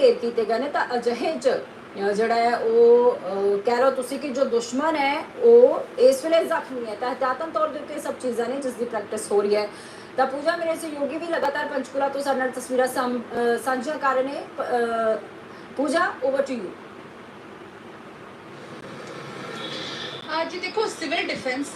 ਢੇਰ ਕੀਤੇ ਗਏ ਨੇ ਤਾਂ ਅਜਿਹੇ ਚ ਜਿਹੜਾ ਹੈ ਉਹ ਅ, ਕਹਿ ਲਓ ਤੁਸੀਂ ਕਿ ਜੋ ਦੁਸ਼ਮਣ ਹੈ ਉਹ ਇਸ ਵੇਲੇ ਜ਼ਖਮੀ ਹੈ। ਤਾਂ ਹਤਾਤਨ ਤੌਰ ਦੇ ਉੱਤੇ ਇਹ ਸਭ ਚੀਜ਼ਾਂ ਨੇ ਜਿਸ ਦੀ ਪ੍ਰੈਕਟਿਸ ਹੋ ਰਹੀ ਹੈ। ਤਾਂ ਪੂਜਾ ਮੇਰੇ ਸਹਿਯੋਗੀ ਵੀ ਲਗਾਤਾਰ ਪੰਚਕੂਲਾ ਤੋਂ ਸਾਡੇ ਨਾਲ ਤਸਵੀਰਾਂ ਸਾਂਭ- ਸਾਂਝੀਆਂ ਕਰ ਰਹੇ ਨੇ। ਪੂਜਾ ਓਵਰ ਟੂ ਯੂ ਅੱਜ ਦੇਖੋ ਸਿਵਲ ਡਿਫੈਂਸ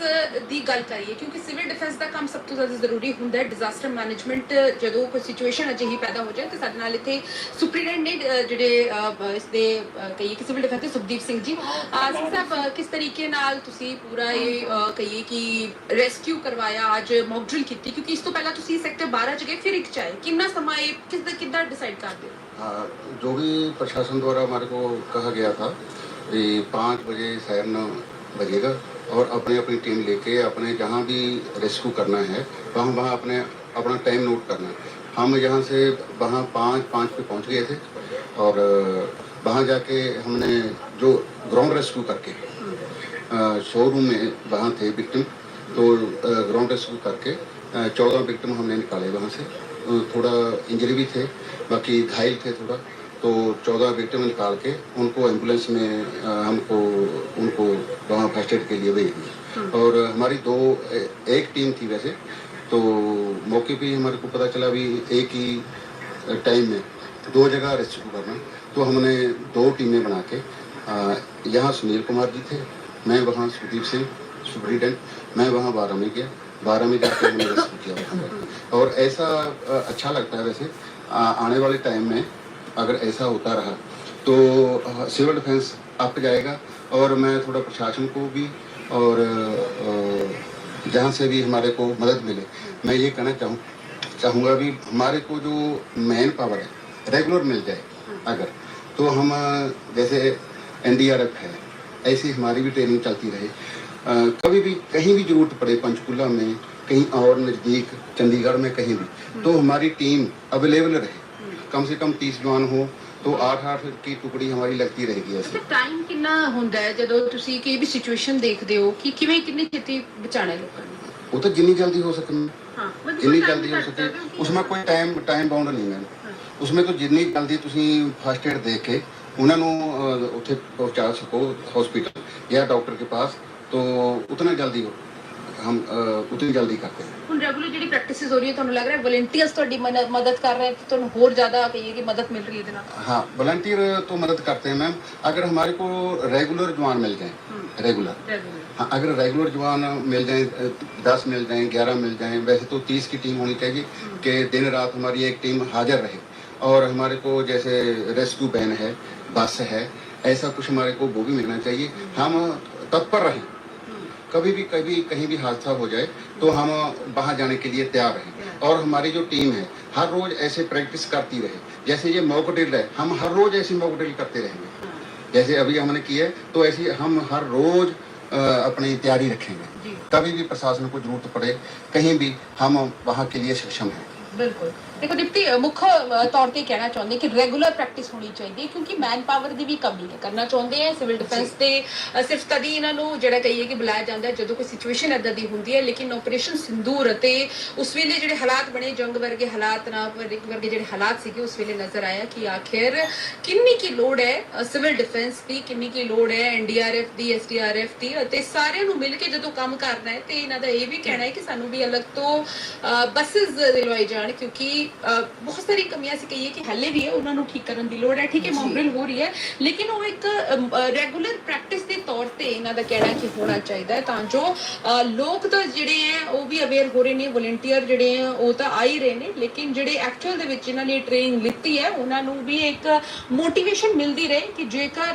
ਦੀ ਗੱਲ ਕਰੀਏ ਕਿਉਂਕਿ ਸਿਵਲ ਡਿਫੈਂਸ ਦਾ ਕੰਮ ਸਭ ਤੋਂ ਜ਼ਿਆਦਾ ਜ਼ਰੂਰੀ ਹੁੰਦਾ ਹੈ ਡਿਜ਼ਾਸਟਰ ਮੈਨੇਜਮੈਂਟ ਜਦੋਂ ਕੋਈ ਸਿਚੁਏਸ਼ਨ ਅਜਿਹੀ ਪੈਦਾ ਹੋ ਜਾਏ ਤੇ ਸਾਡੇ ਨਾਲ ਇੱਥੇ ਸੁਪਰੀਡੈਂਟ ਨੇ ਅਹ, ਜਿਹੜੇ ਅਹ, ਇਸ ਦੇ ਅਹ, ਕਹੀਏ ਕਿ ਸਿਵਲ ਡਿਫੈਂਸ ਦੇ ਸੁਖਦੀਪ ਸਿੰਘ ਜੀ ਆਹ, ਸਿੰਘ ਸਾਹਿਬ ਅਹ, ਕਿਸ ਤਰੀਕੇ ਨਾਲ ਤੁਸੀਂ ਪੂਰਾ ਇਹ ਅਹ, ਕਹੀਏ ਕਿ ਰੈਸਕਿਊ ਕਰਵਾਇਆ ਅੱਜ ਮੌਕ ਡਰਿਲ ਕੀਤੀ ਕਿਉਂਕਿ ਇਸ ਤੋਂ ਪਹਿਲਾਂ ਤੁਸੀਂ ਸੈਕਟਰ 12 ਚ ਗਏ ਫਿਰ ਇੱਕ ਚ ਆਏ ਕਿੰਨਾ ਸਮਾਂ ਇਹ ਕਿਸ ਦਾ ਕਿੱਦਾਂ ਡਿਸਾਈਡ ਕਰਦੇ ਹੋ हाँ, जो भी प्रशासन द्वारा हमारे को कहा गया था कि पाँच बजे सायरन बजेगा और अपनी अपनी टीम लेके, अपने जहाँ भी रेस्क्यू करना है, वहाँ वहाँ अपने अपना टाइम नोट करना हम यहाँ से वहाँ पाँच पाँच पे पहुँच गए थे। और वहाँ जाके हमने जो ग्राउंड रेस्क्यू करके शोरूम में वहाँ थे विक्टिम तो ग्राउंड रेस्क्यू करके चौदह विक्टिम हमने निकाले वहाँ से। थोड़ा इंजरी भी थे, बाकी घायल थे थोड़ा। तो चौदह विक्टिम निकाल के उनको एंबुलेंस में हमको उनको वहाँ फ़र्स्ट एड के लिए भेज दिया। और हमारी दो एक टीम थी वैसे। तो मौके पे हमारे को पता चला भी एक ही टाइम में दो जगह रेस्क्यू करना। तो हमने दो टीमें बना के यहाँ सुनील कुमार जी थे मैं वहाँ सुदीप सिंह सुप्रीडेंट मैं वहाँ बारह में गया बारह में जाकर हमने रेस्क्यू किया। और ऐसा अच्छा लगता है वैसे आने वाले टाइम में अगर ऐसा होता रहा तो सिविल डिफेंस अप जाएगा और मैं थोड़ा प्रशासन को भी और जहाँ से भी हमारे को मदद मिले मैं ये कहना चाहूँ चाहूँगा भी हमारे को जो मैन पावर है रेगुलर मिल जाए अगर तो हम जैसे एनडीआरएफ है ऐसी हमारी भी ट्रेनिंग चलती रहे। अ, कभी भी कहीं भी ज़रूरत पड़े पंचकुला में कहीं और नज़दीक चंडीगढ़ में कहीं भी तो हमारी टीम अवेलेबल रहे। कम से कम तीस जवान हो तो आठ आठ की टुकड़ी हमारी लगती रहेगी ऐसे ਟਾਈਮ ਕਿੰਨਾ ਹੁੰਦਾ ਹੈ ਜਦੋਂ ਤੁਸੀਂ ਕੋਈ ਵੀ ਸਿਚੁਏਸ਼ਨ ਦੇਖਦੇ ਹੋ ਕਿ ਕਿਵੇਂ ਕਿੰਨੀ ਛੇਤੀ ਬਚਾਣਾ ਹੈ ਲੋਕਾਂ ਨੂੰ वो तो जितनी जल्दी हो सके ਹਾਂ जितनी जल्दी हो सके उसमें कोई टाइम टाइम बाउंड नहीं है उसमें तो जितनी जल्दी ਤੁਸੀਂ ਫਸਟ ਏਡ ਦੇ ਕੇ ਉਹਨਾਂ ਨੂੰ ਅਹ, ਉੱਥੇ ਪਹੁੰਚਾ ਸਕੋ हॉस्पिटल या डॉक्टर के पास तो उतना जल्दी हो हम अह, उतनी जल्दी करते हैं ਹੁਣ ਰੈਗੂਲਰ ਜਿਹੜੀ ਪ੍ਰੈਕਟਿਸਿਸ ਹੋ ਰਹੀ ਹੈ ਤੁਹਾਨੂੰ ਲੱਗ ਰਿਹਾ ਵਲੰਟੀਅਰਸ ਤੁਹਾਡੀ ਮਨ- ਮਦਦ ਕਰ ਰਹੇ ਹੈ ਤੇ ਤੁਹਾਨੂੰ ਹੋਰ ਜ਼ਿਆਦਾ ਕਹੀਏ ਕਿ ਮਦਦ ਮਿਲ ਰਹੀ ਹੈ ਇਹਦੇ ਨਾਲ हाँ वॉलंटियर तो मदद करते हैं मैम अगर हमारे को रेगुलर जवान मिल जाए रेगुलर ਰੈਗੂਲਰ हाँ अगर रेगुलर जवान मिल जाए दस मिल जाए ग्यारह मिल जाए वैसे तो तीस की टीम होनी चाहिए कि दिन रात हमारी एक टीम हाजिर रहे और हमारे को जैसे रेस्क्यू वैन है बस है ऐसा कुछ हमारे को वो भी मिलना चाहिए हम तत्पर रहें कभी भी कभी कहीं भी हादसा हो जाए तो हम वहाँ जाने के लिए तैयार हैं और हमारी जो टीम है हर रोज ऐसे प्रैक्टिस करती रहे। जैसे ये मॉक ड्रिल है हम हर रोज ऐसी मॉक ड्रिल करते रहेंगे। जैसे अभी हमने किया तो ऐसी हम हर रोज अपनी तैयारी रखेंगे। कभी भी प्रशासन को ज़रूरत पड़े कहीं भी हम वहाँ के लिए सक्षम हैं। बिल्कुल। ਦੇਖੋ ਡਿਪਟੀ ਮੁੱਖ ਤੌਰ ਤੇ ਕਹਿਣਾ ਚਾਹੁੰਦੇ ਕਿ ਰੈਗੂਲਰ ਪ੍ਰੈਕਟਿਸ ਹੋਣੀ ਚਾਹੀਦੀ ਹੈ ਕਿਉਂਕਿ ਮੈਨ ਪਾਵਰ ਦੀ ਵੀ ਕਮੀ ਹੈ। ਕਰਨਾ ਚਾਹੁੰਦੇ ਆ ਸਿਵਲ ਡਿਫੈਂਸ ਤੇ ਸਿਰਫ ਤਦ ਇਹਨਾਂ ਨੂੰ ਜਿਹੜਾ ਕਹੀਏ ਕਿ ਬੁਲਾਇਆ ਜਾਂਦਾ ਹੈ ਜਦੋਂ ਕੋਈ ਸਿਚੁਏਸ਼ਨ ਇਦਾਂ ਦੀ ਹੁੰਦੀ ਹੈ ਲੇਕਿਨ ਆਪਰੇਸ਼ਨ ਸਿੰਦੂਰ ਅਤੇ ਉਸ ਵੇਲੇ ਜਿਹੜੇ ਹਾਲਾਤ ਬਣੇ ਜੰਗ ਵਰਗੇ ਹਾਲਾਤ ਨਾ ਵਰਗੇ ਵਰਗੇ ਜਿਹੜੇ ਹਾਲਾਤ ਸੀਗੇ ਉਸ ਵੇਲੇ ਨਜ਼ਰ ਆਇਆ ਕਿ ਆਖਿਰ ਕਿੰਨੀ ਕੀ ਲੋੜ ਹੈ ਸਿਵਲ ਡਿਫੈਂਸ ਦੀ ਕਿੰਨੀ ਕੀ ਲੋੜ ਹੈ ਐਨਡੀਆਰਐਫ ਦੀ ਐਸਡੀਆਰਐਫ ਦੀ ਅਤੇ ਸਾਰਿਆਂ ਨੂੰ ਮਿਲ ਕੇ ਜਦੋਂ ਕੰਮ ਕਰਨਾ ਹੈ ਤੇ ਇਹਨਾਂ ਦਾ ਇਹ ਵੀ ਕਹਿਣਾ ਹੈ ਕਿ ਸਾਨੂੰ ਵੀ ਅਲੱਗ ਤੋਂ ਬੱਸਸ ਦਿਲਵਾਈ ਜਾਣ ਕਿਉਂਕਿ ਬਹੁਤ ਸਾਰੀ ਕਮੀਆਂ ਸੀ ਕਹੀਏ ਕਿ ਹੱਲੇ ਵੀ ਹੈ ਉਹਨਾਂ ਨੂੰ ਠੀਕ ਕਰਨ ਦੀ ਲੋੜ ਹੈ। ਠੀਕ ਹੈ ਮੌਡਲ ਹੋ ਰਹੀ ਹੈ ਲੇਕਿਨ ਉਹ ਇੱਕ ਰੈਗੂਲਰ ਪ੍ਰੈਕਟਿਸ ਦੇ ਤੌਰ ਤੇ ਇਹਨਾਂ ਦਾ ਕਹਿਣਾ ਕਿ ਹੋਣਾ ਚਾਹੀਦਾ ਹੈ ਤਾਂ ਜੋ ਲੋਕ ਤਾਂ ਜਿਹੜੇ ਹੈ ਉਹ ਵੀ ਅਵੇਅਰ ਹੋ ਰਹੇ ਨੇ ਵਲੰਟੀਅਰ ਜਿਹੜੇ ਹੈ ਉਹ ਤਾਂ ਆ ਹੀ ਰਹੇ ਨੇ ਲੇਕਿਨ ਜਿਹੜੇ ਐਕਚੁਅਲ ਦੇ ਵਿੱਚ ਇਹਨਾਂ ਨੇ ਟ੍ਰੇਨਿੰਗ ਲਿੱਤੀ ਹੈ ਉਹਨਾਂ ਨੂੰ ਵੀ ਇੱਕ ਮੋਟੀਵੇਸ਼ਨ ਮਿਲਦੀ ਰਹੇ ਕਿ ਜੇਕਰ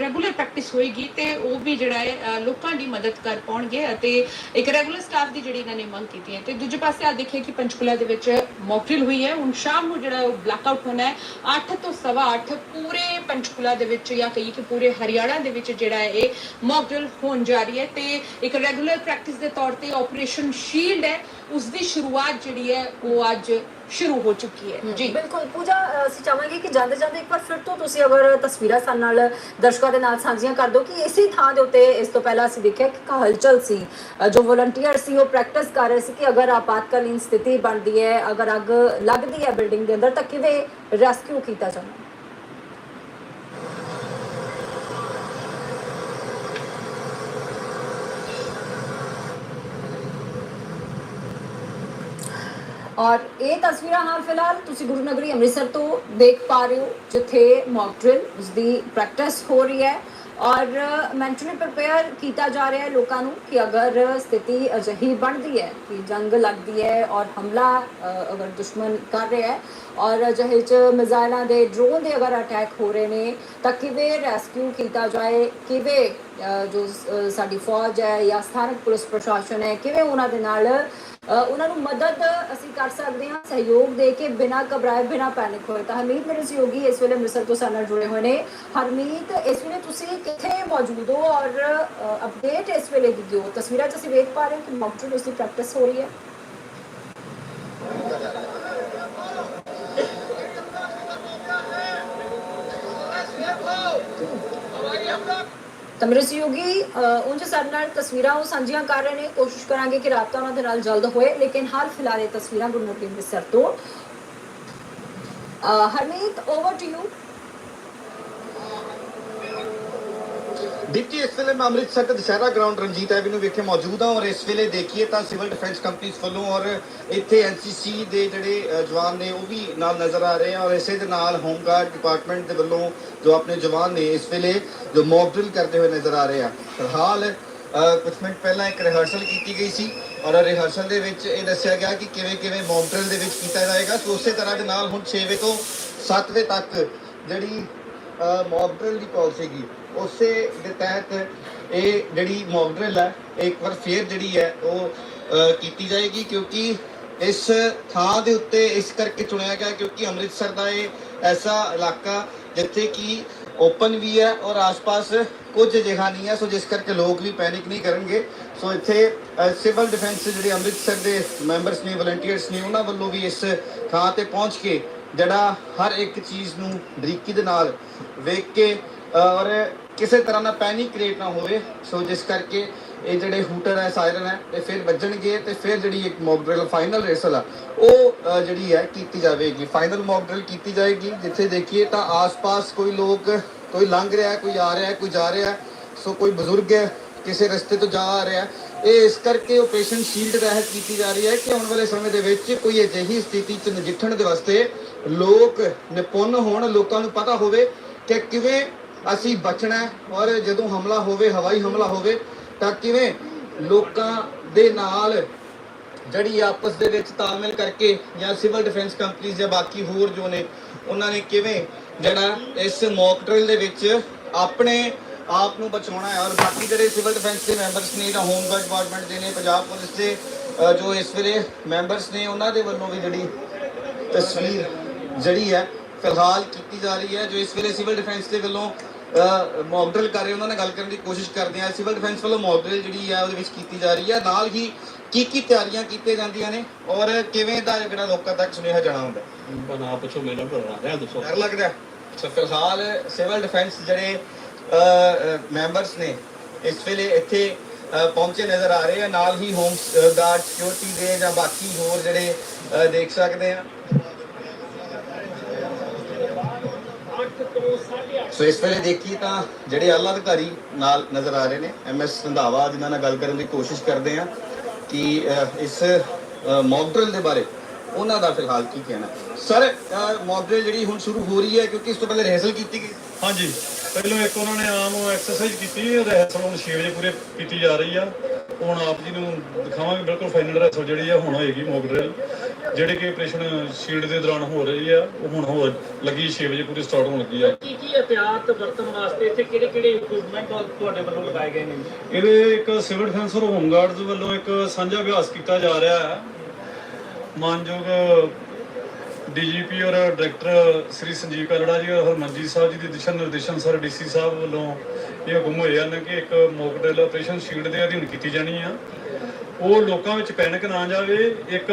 ਰੈਗੂਲਰ ਪ੍ਰੈਕਟਿਸ ਹੋਏਗੀ ਤੇ ਉਹ ਵੀ ਜਿਹੜਾ ਹੈ ਲੋਕਾਂ ਦੀ ਮਦਦ ਕਰ ਪਾਉਣਗੇ ਅਤੇ ਇੱਕ ਰੈਗੂਲਰ ਸਟਾਫ ਦੀ ਜਿਹੜੀ ਇਹਨਾਂ ਨੇ ਮੰਗ ਕੀਤੀ ਹੈ। ਤੇ ਦੂਜੇ ਪਾਸੇ ਆ ਦੇਖਿਆ ਕਿ ਪੰਚਕੁਲਾ ਦੇ ਵਿੱਚ ਮੌਕਡਰਿਲ ਹੋਈ ਹੈ। ਹੁਣ ਸ਼ਾਮ ਨੂੰ ਜਿਹੜਾ ਉਹ ਬਲੈਕਆਊਟ ਹੋਣਾ ਹੈ 8 ਤੋਂ ਸਵਾ 8 ਪੂਰੇ ਪੰਚਕੂਲਾ ਦੇ ਵਿੱਚ ਜਾਂ ਕਹੀਏ ਕਿ ਪੂਰੇ ਹਰਿਆਣਾ ਦੇ ਵਿੱਚ ਜਿਹੜਾ ਹੈ ਇਹ ਮੌਕਡਰਿਲ ਹੋਣ ਜਾ ਰਹੀ ਹੈ ਤੇ ਇੱਕ ਰੈਗੂਲਰ ਪ੍ਰੈਕਟਿਸ ਦੇ ਤੌਰ ਤੇ ਆਪਰੇਸ਼ਨ ਸ਼ੀਲਡ ਹੈ। ਉਸ ਦੀ ਸ਼ੁਰੂਆਤ ਜਿਹੜੀ ਹੈ ਉਹ ਅੱਜ ਸ਼ੁਰੂ ਹੋ ਚੁੱਕੀ ਹੈ। ਜੀ। ਬਿਲਕੁਲ। ਪੂਜਾ ਅਸੀਂ ਚਾਹਾਂਗੇ ਕਿ ਜਾਂਦੇ ਜਾਂਦੇ ਇੱਕ ਵਾਰ ਫਿਰ ਤੋਂ ਤੁਸੀਂ ਅਗਰ ਤਸਵੀਰਾਂ ਸਾਡੇ ਨਾਲ ਦਰਸ਼ਕਾਂ ਦੇ ਨਾਲ ਸਾਂਝੀਆਂ ਕਰ ਦਿਓ ਕਿ ਇਸੇ ਥਾਂ ਦੇ ਉੱਤੇ ਇਸ ਤੋਂ ਪਹਿਲਾਂ ਅਸੀਂ ਦੇਖਿਆ ਕਿ ਹਲਚਲ ਸੀ। ਜੋ ਵਲੰਟੀਅਰ ਸੀ ਉਹ ਪ੍ਰੈਕਟਿਸ ਕਰ ਰਹੇ ਸੀ ਕਿ ਅਗਰ ਆਪਾਤਕਾਲੀਨ ਸਥਿਤੀ ਬਣਦੀ ਹੈ ਅਗਰ ਅੱਗ ਲੱਗਦੀ ਹੈ ਬਿਲਡਿੰਗ ਦੇ ਅੰਦਰ ਤਾਂ ਕਿਵੇਂ ਰੈਸਕਿਊ ਕੀਤਾ ਜਾਣਾ ਔਰ ਇਹ ਤਸਵੀਰਾਂ ਹਾਲ ਫਿਲਹਾਲ ਤੁਸੀਂ ਗੁਰੂ ਨਗਰੀ ਅੰਮ੍ਰਿਤਸਰ ਤੋਂ ਦੇਖ ਪਾ ਰਹੇ ਹੋ, ਜਿੱਥੇ ਮੌਕ ਡਰਿਲ ਉਸ ਦੀ ਪ੍ਰੈਕਟਿਸ ਹੋ ਰਹੀ ਹੈ। ਔਰ ਮੈਂਟਲੀ ਪ੍ਰਪੇਅਰ ਕੀਤਾ ਜਾ ਰਿਹਾ ਹੈ ਲੋਕਾਂ ਨੂੰ ਕਿ ਅਗਰ ਸਥਿਤੀ ਅਜਿਹੀ ਬਣਦੀ ਹੈ ਕਿ ਜੰਗ ਲੱਗਦੀ ਹੈ ਔਰ ਹਮਲਾ ਅਗਰ ਦੁਸ਼ਮਣ ਕਰ ਰਿਹਾ ਹੈ ਔਰ ਅਜਿਹੇ ਚ ਮਿਜ਼ਾਈਲਾਂ ਦੇ ਡਰੋਨ ਦੇ ਅਗਰ ਅਟੈਕ ਹੋ ਰਹੇ ਨੇ, ਤਾਂ ਕਿਵੇਂ ਰੈਸਕਿਊ ਕੀਤਾ ਜਾਏ? ਕਿਵੇਂ ਜੋ ਸਾਡੀ ਫੌਜ ਹੈ ਜਾਂ ਸਥਾਨਕ ਪੁਲਿਸ ਪ੍ਰਸ਼ਾਸਨ ਹੈ, ਕਿਵੇਂ ਉਹਨਾਂ ਦੇ ਨਾਲ ਉਹਨਾਂ ਨੂੰ ਮਦਦ ਅਸੀਂ ਕਰ ਸਕਦੇ ਹਾਂ ਸਹਿਯੋਗ ਦੇ ਕੇ ਬਿਨਾਂ ਘਬਰਾਏ, ਬਿਨਾਂ ਪੈਨਿਕ ਹੋਏ? ਤਾਂ ਹਰਮੀਤ ਮੇਰੇ ਸਹਿਯੋਗੀ ਇਸ ਵੇਲੇ ਅੰਮ੍ਰਿਤਸਰ ਤੋਂ ਸਾਡੇ ਨਾਲ ਜੁੜੇ ਹੋਏ ਨੇ। ਹਰਮੀਤ, ਇਸ ਵੇਲੇ ਤੁਸੀਂ ਕਿੱਥੇ ਮੌਜੂਦ ਹੋ ਔਰ ਅਪਡੇਟ ਇਸ ਵੇਲੇ ਦੀ ਦਿਓ? ਤਸਵੀਰਾਂ 'ਚ ਅਸੀਂ ਵੇਖ ਪਾ ਰਹੇ ਕਿ ਮੌਕ ਡਰਿਲ ਉਸ ਦੀ ਪ੍ਰੈਕਟਿਸ ਹੋ ਰਹੀ ਹੈ। ਤਾਂ ਮੇਰੇ ਸਹਿਯੋਗੀ ਅਹ, ਉਂਝ ਸਾਡੇ ਨਾਲ ਤਸਵੀਰਾਂ ਉਹ ਸਾਂਝੀਆਂ ਕਰ ਰਹੇ ਨੇ। ਕੋਸ਼ਿਸ਼ ਕਰਾਂਗੇ ਕਿ ਰਾਬਤਾ ਉਹਨਾਂ ਦੇ ਨਾਲ ਜਲਦ ਹੋਏ ਲੇਕਿਨ ਹਾਲ ਫਿਲਹਾਲ ਇਹ ਤਸਵੀਰਾਂ ਗੁਰੂ ਅੰਮ੍ਰਿਤਸਰ ਤੋਂ। ਅਹ, Harmeet over to you Deepji ਇਸ ਵੇਲੇ ਮੈਂ ਅੰਮ੍ਰਿਤਸਰ ਦੇ ਦੁਸ਼ਹਿਰਾ ਗਰਾਊਂਡ ਰਣਜੀਤ ਐਵਨਿਊ ਵਿਖੇ ਮੌਜੂਦ ਹਾਂ ਔਰ ਇਸ ਵੇਲੇ ਦੇਖੀਏ ਤਾਂ ਸਿਵਲ ਡਿਫੈਂਸ ਕੰਪਨੀਆਂ ਵੱਲੋਂ ਔਰ ਇੱਥੇ ਐਨਸੀਸੀ ਦੇ ਜਿਹੜੇ ਜਵਾਨ ਨੇ ਉਹ ਵੀ ਨਾਲ ਨਜ਼ਰ ਆ ਰਹੇ ਆ ਔਰ ਇਸੇ ਦੇ ਨਾਲ ਹੋਮਗਾਰਡ ਡਿਪਾਰਟਮੈਂਟ ਦੇ ਵੱਲੋਂ ਜੋ ਆਪਣੇ ਜਵਾਨ ਨੇ ਇਸ ਵੇਲੇ ਜੋ ਮੌਕ ਡਰਿਲ ਕਰਦੇ ਹੋਏ ਨਜ਼ਰ ਆ ਰਹੇ ਆ। ਫਿਲਹਾਲ ਅ, ਕੁਝ ਮਿੰਟ ਪਹਿਲਾਂ ਇੱਕ ਰਿਹਰਸਲ ਕੀਤੀ ਗਈ ਸੀ ਔਰ ਰਿਹਰਸਲ ਦੇ ਵਿੱਚ ਇਹ ਦੱਸਿਆ ਗਿਆ ਕਿ ਕਿਵੇਂ ਕਿਵੇਂ ਮੌਕ ਡਰਿਲ ਦੇ ਵਿੱਚ ਕੀਤਾ ਜਾਏਗਾ। ਸੋ ਉਸੇ ਤਰ੍ਹਾਂ ਦੇ ਨਾਲ ਹੁਣ 6 ਵਜੇ ਤੋਂ 7 ਵਜੇ ਤੱਕ ਜਿਹੜੀ ਮੌਕ ਡਰਿਲ ਦੀ ਕਾਲ ਸੀਗੀ ਉਸੇ ਦੇ ਤਹਿਤ ਇਹ ਜਿਹੜੀ ਮੌਕ ਡਰਿਲ ਹੈ, ਇਹ ਇੱਕ ਵਾਰ ਫੇਰ ਜਿਹੜੀ ਹੈ ਉਹ ਕੀਤੀ ਜਾਏਗੀ ਕਿਉਂਕਿ ਇਸ ਥਾਂ ਦੇ ਉੱਤੇ ਇਸ ਕਰਕੇ ਚੁਣਿਆ ਗਿਆ ਕਿਉਂਕਿ ਅੰਮ੍ਰਿਤਸਰ ਦਾ ਇਹ ਐਸਾ ਇਲਾਕਾ ਜਿੱਥੇ ਕਿ ਓਪਨ ਵੀ ਹੈ ਔਰ ਆਸ-ਪਾਸ ਕੁਝ ਜਗ੍ਹਾ ਨਹੀਂ ਹੈ, ਸੋ ਜਿਸ ਕਰਕੇ ਲੋਕ ਵੀ ਪੈਨਿਕ ਨਹੀਂ ਕਰਨਗੇ। ਸੋ ਇੱਥੇ ਸਿਵਲ ਡਿਫੈਂਸ ਜਿਹੜੇ ਅੰਮ੍ਰਿਤਸਰ ਦੇ ਮੈਂਬਰਸ ਨੇ ਵਲੰਟੀਅਰਸ ਨੇ, ਉਹਨਾਂ ਵੱਲੋਂ ਵੀ ਇਸ ਥਾਂ ਤੇ ਪਹੁੰਚ ਕੇ ਜਿਹੜਾ ਹਰ ਇੱਕ ਚੀਜ਼ ਨੂੰ ਬਰੀਕੀ ਦੇ ਨਾਲ ਵੇਖ ਕੇ ਔਰ ਕਿਸੇ ਤਰ੍ਹਾਂ ਦਾ ਪੈਨਿਕ ਕ੍ਰੀਏਟ ਨਾ ਹੋਵੇ। ਸੋ ਜਿਸ ਕਰਕੇ ਇਹ ਜਿਹੜੇ ਹੂਟਰ ਹੈ ਸਾਇਰਨ ਹੈ ਇਹ ਫਿਰ ਵੱਜਣਗੇ ਤੇ ਫਿਰ ਜਿਹੜੀ ਇੱਕ ਮੌਕ ਡਰਿਲ ਫਾਈਨਲ ਰੇਸਲ ਆ, ਉਹ ਜਿਹੜੀ ਹੈ, ਕੀਤੀ ਜਾਵੇਗੀ। ਫਾਈਨਲ ਮੌਕ ਡਰਿਲ ਕੀਤੀ ਜਾਏਗੀ। ਜਿੱਥੇ ਦੇਖੀਏ ਤਾਂ ਆਸ-ਪਾਸ ਕੋਈ ਲੋਕ, ਕੋਈ ਲੰਘ ਰਿਹਾ ਹੈ ਕੋਈ ਆ ਰਿਹਾ ਹੈ ਕੋਈ ਜਾ ਰਿਹਾ। ਹੈ ਸੋ ਕੋਈ ਬਜ਼ੁਰਗ ਹੈ, ਕਿਸੇ ਰਸਤੇ ਤੋਂ ਜਾ ਆ ਰਿਹਾ। ਇਹ ਇਸ ਕਰਕੇ ਆਪਰੇਸ਼ਨ ਸ਼ੀਲਡ ਰਹਿਤ ਕੀਤੀ ਜਾ ਰਹੀ ਹੈ ਕਿ ਆਉਣ ਵਾਲੇ ਸਮੇਂ ਦੇ ਵਿੱਚ ਕੋਈ ਅਜਿਹੀ ਸਥਿਤੀ ਚ ਨਜਿੱਠਣ ਦੇ ਵਾਸਤੇ ਲੋਕ ਨਿਪੁੰਨ ਹੋਣ, ਲੋਕਾਂ ਨੂੰ ਪਤਾ ਹੋਵੇ ਕਿ ਕਿਵੇਂ ਅਸੀਂ ਬਚਣਾ ਔਰ ਜਦੋਂ ਹਮਲਾ ਹੋਵੇ, ਹਵਾਈ ਹਮਲਾ ਹੋਵੇ, ਤਾਂ ਕਿਵੇਂ ਲੋਕਾਂ ਦੇ ਨਾਲ ਜਿਹੜੀ ਆਪਸ ਦੇ ਵਿੱਚ ਤਾਲਮੇਲ ਕਰਕੇ ਜਾਂ ਸਿਵਲ ਡਿਫੈਂਸ ਕੰਪਨੀਆਂ ਜਾਂ ਬਾਕੀ ਹੋਰ ਜੋ ਨੇ, ਉਹਨਾਂ ਨੇ ਕਿਵੇਂ ਜਿਹੜਾ ਇਸ ਮੌਕ ਡਰਿਲ ਦੇ ਵਿੱਚ ਆਪਣੇ ਆਪ ਨੂੰ ਬਚਾਉਣਾ ਹੈ ਔਰ ਬਾਕੀ ਜਿਹੜੇ ਸਿਵਲ ਡਿਫੈਂਸ ਦੇ ਮੈਂਬਰਸ ਨੇ ਜਾਂ ਹੋਮ ਗਾਰਡ ਡਿਪਾਰਟਮੈਂਟ ਦੇ ਨੇ, ਪੰਜਾਬ ਪੁਲਿਸ ਦੇ ਜੋ ਇਸ ਵੇਲੇ ਮੈਂਬਰਸ ਨੇ, ਉਹਨਾਂ ਦੇ ਵੱਲੋਂ ਵੀ ਜਿਹੜੀ ਤਸਵੀਰ ਜਿਹੜੀ ਹੈ ਫਿਲਹਾਲ ਕੀਤੀ ਜਾ ਰਹੀ ਹੈ, ਜੋ ਇਸ ਵੇਲੇ ਸਿਵਲ ਡਿਫੈਂਸ ਦੇ ਵੱਲੋਂ ਮੌਕ ਡਰਿਲ ਕਰ ਰਹੇ ਉਹਨਾਂ ਨਾਲ ਗੱਲ ਕਰਨ ਦੀ ਕੋਸ਼ਿਸ਼ ਕਰਦੇ ਆ ਸਿਵਲ ਡਿਫੈਂਸ ਵੱਲੋਂ ਮੌਕ ਡਰਿਲ ਜਿਹੜੀ ਹੈ ਉਹਦੇ ਵਿੱਚ ਕੀਤੀ ਜਾ ਰਹੀ ਹੈ। ਨਾਲ ਹੀ ਕੀ ਕੀ ਤਿਆਰੀਆਂ ਕੀਤੀਆਂ ਜਾਂਦੀਆਂ ਨੇ ਔਰ ਕਿਵੇਂ ਦਾ ਜਿਹੜਾ ਲੋਕਾਂ ਤੱਕ ਸੁਨੇਹਾ ਜਾਣਾ ਹੁੰਦਾ। ਬਣਾ ਪੁੱਛੋ ਮੇਰਾ ਭਰਾ ਹੈ ਦੱਸੋ। ਡਰ ਲੱਗਦਾ? ਸੋ ਫਿਲਹਾਲ ਸਿਵਲ ਡਿਫੈਂਸ ਜਿਹੜੇ ਮੈਂਬਰਸ ਨੇ ਇਸ ਵੇਲੇ ਇੱਥੇ ਪਹੁੰਚੇ ਨਜ਼ਰ ਆ ਰਹੇ ਆ। ਨਾਲ ਹੀ ਹੋਮ ਗਾਰਡ ਸਿਕਿਉਰਿਟੀ ਦੇ ਜਾਂ ਬਾਕੀ ਹੋਰ ਜਿਹੜੇ ਦੇਖ ਸਕਦੇ ਆ। ਸੋ ਇਸ ਵੇਲੇ ਦੇਖੀ ਤਾਂ ਜਿਹੜੇ ਆਲਾ ਅਧਿਕਾਰੀ ਨਾਲ ਨਜ਼ਰ ਆ ਰਹੇ ਨੇ ਐਮਐਸ ਰੰਧਾਵਾ ਜਿਨ੍ਹਾਂ ਨਾਲ ਗੱਲ ਕਰਨ ਦੀ ਕੋਸ਼ਿਸ਼ ਕਰਦੇ ਆ ਕਿ ਅ, ਇਸ ਮੌਕ ਡਰਿਲ ਦੇ ਬਾਰੇ ਉਹਨਾਂ ਦਾ ਫਿਲਹਾਲ ਕੀ ਕਹਿਣਾ ਸਰ ਮੌਕ ਡਰਿਲ ਜਿਹੜੀ ਹੁਣ ਸ਼ੁਰੂ ਹੋ ਰਹੀ ਹੈ ਕਿਉਂਕਿ ਇਸ ਤੋਂ ਪਹਿਲੇ ਰਿਹਰਸਲ ਕੀਤੀ ਗਈ। ਹਾਂਜੀ ਪਹਿਲਾਂ ਇੱਕ ਉਹਨਾਂ ਨੇ ਆਮ ਐਕਸਰਸਾਈਜ਼ ਕੀਤੀ ਰੈਸਲ ਹੁਣ 6 ਵਜੇ ਪੂਰੇ ਕੀਤੀ ਜਾ ਰਹੀ ਆ। ਉਹ ਹੁਣ ਆਪ ਜੀ ਨੂੰ ਦਿਖਾਵਾਂਗੇ ਬਿਲਕੁਲ ਫਾਈਨਲ ਰੈਸਲ ਜਿਹੜੀ ਆ ਹੁਣ ਹੋਏਗੀ ਮੌਕ ਡਰਿਲ ਜਿਹੜੇ ਕਿ ਆਪਰੇਸ਼ਨ ਸ਼ੀਲਡ ਦੇ ਦੌਰਾਨ ਹੋ ਰਹੀ ਆ ਉਹ ਹੁਣ ਹੋ ਲੱਗੀ 6 ਵਜੇ ਪੂਰੀ ਸਟਾਰਟ ਹੋਣ ਲੱਗੀ ਆ। ਕੀ ਕੀ ਇhtiyat ਵਰਤਣ ਵਾਸਤੇ ਇੱਥੇ ਕਿਹੜੇ ਕਿਹੜੇ ਇੰਪਰੂਵਮੈਂਟ ਤੁਹਾਡੇ ਵੱਲੋਂ ਲਗਾਏ ਗਏ ਨੇ? ਇਹਦੇ ਇੱਕ ਸਿਵਲ ਡਿਫੈਂਸ ਔਰ ਹੋਮਗਾਰਡਸ ਵੱਲੋਂ ਇੱਕ ਸਾਂਝਾ ਅਭਿਆਸ ਕੀਤਾ ਜਾ ਰਿਹਾ ਹੈ। ਮਾਨਯੋਗ ਡੀਜੀਪੀ ਔਰ ਡਾਇਰੈਕਟਰ ਸ੍ਰੀ ਸੰਜੀਵ ਕਲੜਾ ਜੀ ਔਰ ਹਰਮਨਜੀਤ ਸਾਹਿਬ ਜੀ ਦੇ ਦਿਸ਼ਾ ਨਿਰਦੇਸ਼ਨ ਸਰ ਡੀਸੀ ਸਾਹਿਬ ਵੱਲੋਂ ਇਹ ਹੁਕਮ ਹੋਏ ਹਨ ਕਿ ਇੱਕ ਮੌਕ ਡਰਿਲ ਆਪਰੇਸ਼ਨ ਸ਼ੀਲਡ ਦੇ ਅਧੀਨ ਕੀਤੀ ਜਾਣੀ ਆ। ਉਹ ਲੋਕਾਂ ਵਿੱਚ ਪੈਨਿਕ ਨਾ ਜਾਵੇ। ਇੱਕ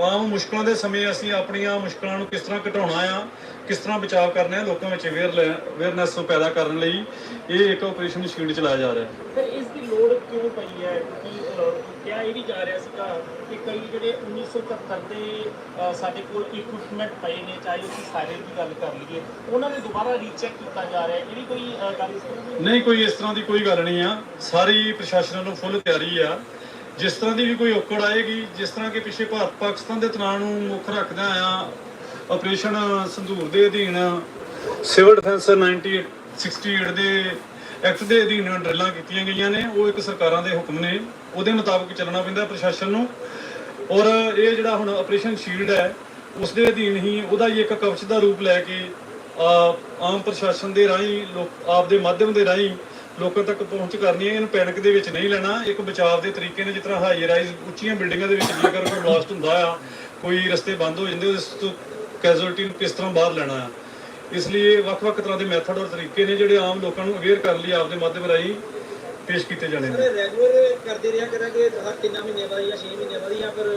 ਆਮ ਮੁਸ਼ਕਲਾਂ ਦੇ ਸਮੇਂ ਅਸੀਂ ਆਪਣੀਆਂ ਮੁਸ਼ਕਲਾਂ ਨੂੰ ਕਿਸ ਤਰ੍ਹਾਂ ਘਟਾਉਣਾ ਆ ਕਿਸ ਤਰ੍ਹਾਂ ਬਚਾਅ ਕਰਨਾ ਹੈ ਲੋਕਾਂ ਵਿੱਚ ਅਵੇਅਰਨੈਸ ਪੈਦਾ ਕਰਨ ਲਈ ਇਹ ਇੱਕ ਆਪਰੇਸ਼ਨ ਸ਼ੀਲਡ ਚਲਾਇਆ ਜਾ ਰਿਹਾ। ਹੈ ਫਿਰ ਇਸ ਦੀ ਲੋੜ ਕਿਉਂ ਪਈ ਹੈ? ਅਹ, ਕਿਹਾ ਇਹ ਵੀ ਜਾ ਰਿਹਾ ਸੀਗਾ ਕਿ ਕਈ ਜਿਹੜੇ 1971 ਦੇ ਸਾਡੇ ਕੋਲ ਇਕਵਿਪਮੈਂਟ ਪਏ ਨੇ ਚਾਹੇ ਅਸੀਂ ਸਾਰੇ ਦੀ ਗੱਲ ਕਰ ਲਈਏ। ਉਹਨਾਂ ਨੇ ਦੁਬਾਰਾ ਰੀਚੈਕ ਕੀਤਾ ਜਾ ਰਿਹਾ ਹੈ। ਇਹ ਵੀ ਕੋਈ ਗੱਲ ਨਹੀਂ ਕੋਈ ਇਸ ਤਰ੍ਹਾਂ ਦੀ ਕੋਈ ਗੱਲ ਨਹੀਂ ਆ। ਸਾਰੀ ਪ੍ਰਸ਼ਾਸਨ ਵੱਲੋਂ ਫੁੱਲ ਤਿਆਰੀ ਆ। ਜਿਸ ਤਰ੍ਹਾਂ ਦੀ ਵੀ ਕੋਈ ਔਕੜ ਆਏਗੀ, ਜਿਸ ਤਰ੍ਹਾਂ ਕਿ ਪਿੱਛੇ ਭਾਰਤ ਪਾਕਿਸਤਾਨ ਦੇ ਤਣਾਅ ਨੂੰ ਮੁੱਖ ਰੱਖਦਾ ਆ ਆਪਰੇਸ਼ਨ ਸੰਧੂਰ ਦੇ ਅਧੀਨ ਸਿਵਲ ਡਿਫੈਂਸ 1968 ਦੇ ਐਕਟ ਦੇ ਅਧੀਨ ਡਰਿਲਾਂ ਕੀਤੀਆਂ ਗਈਆਂ ਨੇ। ਉਹ ਇੱਕ ਸਰਕਾਰਾਂ ਦੇ ਹੁਕਮ ਨੇ। ਉਹਦੇ ਮੁਤਾਬਕ ਚੱਲਣਾ ਪੈਂਦਾ ਪ੍ਰਸ਼ਾਸਨ ਨੂੰ। ਔਰ ਇਹ ਜਿਹੜਾ ਹੁਣ ਆਪਰੇਸ਼ਨ ਸ਼ੀਲਡ ਹੈ, ਉਸ ਦੇ ਅਧੀਨ ਹੀ ਉਹਦਾ ਹੀ ਇੱਕ ਕਵਚ ਦਾ ਰੂਪ ਲੈ ਕੇ ਆਮ ਪ੍ਰਸ਼ਾਸਨ ਦੇ ਰਾਹੀਂ, ਲੋਕ ਆਪ ਦੇ ਮਾਧਿਅਮ ਦੇ ਰਾਹੀਂ ਲੋਕਾਂ ਤੱਕ ਪਹੁੰਚ ਕਰਨੀ ਹੈ। ਇਹਨੂੰ ਪੈਨਿਕ ਦੇ ਵਿੱਚ ਨਹੀਂ ਲੈਣਾ। ਇੱਕ ਬਚਾਅ ਦੇ ਤਰੀਕੇ ਨੇ। ਜਿਸ ਤਰ੍ਹਾਂ ਹਾਈ ਰਾਈਜ਼ ਉੱਚੀਆਂ ਬਿਲਡਿੰਗਾਂ ਦੇ ਵਿੱਚ ਜੇਕਰ ਕੋਈ ਬਲਾਸਟ ਹੁੰਦਾ ਆ ਕੋਈ ਰਸਤੇ ਬੰਦ ਹੋ ਜਾਂਦੇ ਉਸ ਤੋਂ ਕੈਜੁਅਲਟੀ ਨੂੰ ਕਿਸ ਤਰ੍ਹਾਂ ਬਾਹਰ ਲੈਣਾ ਆ। ਇਸ ਲਈ ਵੱਖ-ਵੱਖ ਤਰ੍ਹਾਂ ਦੇ ਮੈਥਡ ਔਰ ਤਰੀਕੇ ਨੇ ਜਿਹੜੇ ਆਮ ਲੋਕਾਂ ਨੂੰ ਅਵੇਅਰ ਕਰਨ ਲਈ ਆਪਦੇ ਮਾਧਿਅਮ ਰਾਹੀਂ ਪੇਸ਼ ਕੀਤੇ ਜਾਣੇ ਨੇ। ਰੈਗੂਲਰ ਕਰਦੇ ਰਿਹਾ ਕਰਾਂਗੇ ਹਰ ਤਿੰਨ ਮਹੀਨੇ ਬਾਅਦ ਜਾਂ 6 ਮਹੀਨੇ ਬਾਅਦ ਜਾਂ ਫਿਰ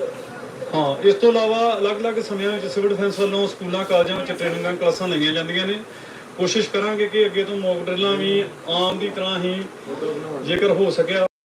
ਹਾਂ ਇਸ ਤੋਂ ਇਲਾਵਾ ਅਲੱਗ-ਅਲੱਗ ਸਮਿਆਂ ਵਿੱਚ ਸਿਵਲ ਡਿਫੈਂਸ ਵੱਲੋਂ ਸਕੂਲਾਂ ਕਾਲਜਾਂ ਵਿੱਚ ਟ੍ਰੇਨਿੰਗਾਂ ਕਲਾਸਾਂ ਲਈਆਂ ਜਾਂਦੀਆਂ ਨੇ। ਕੋਸ਼ਿਸ਼ ਕਰਾਂਗੇ ਕਿ ਅੱਗੇ ਤੋਂ ਮੌਕ ਡਰਿਲਾਂ ਵੀ ਆਮ ਦੀ ਤਰ੍ਹਾਂ ਹੀ ਜੇਕਰ ਹੋ ਸਕਿਆ